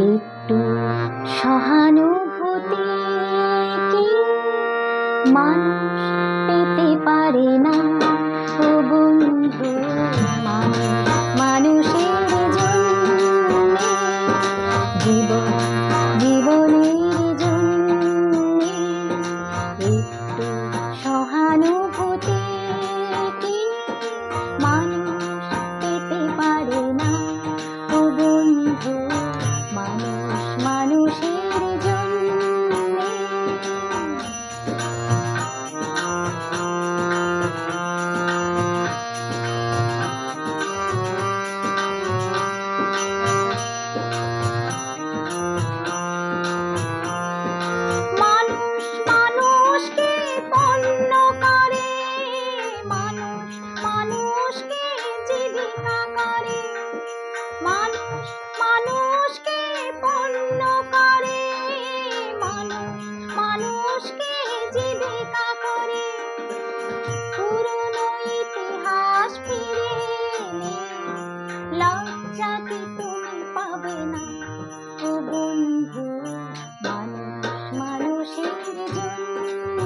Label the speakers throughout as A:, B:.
A: একটু সহানুভূতি কি? মানুষ পেতে পারে না। মানুষের জন্য জীবন লজ্জা কি তুমি পাবে না। ও বন্ধু মানুষ মানুষের জন্য।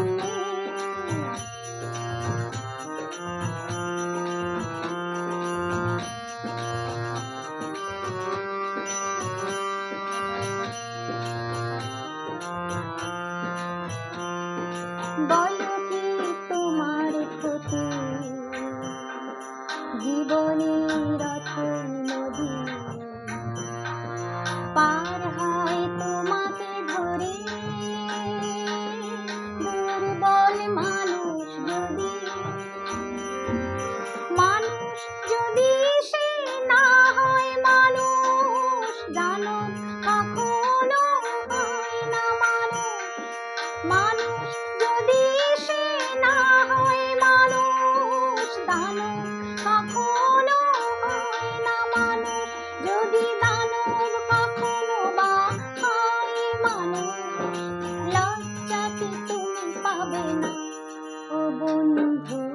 A: জীবনের রথ নদী পার হয় তোমাকে ধরে দুর্বল মানুষ যদি মানুষ যদি সে না হয় মানুষ জানো কখনো হয় না মানুষ মানুষ যদি সে না হয় মানুষ দানব হবে না। ও বন্ধু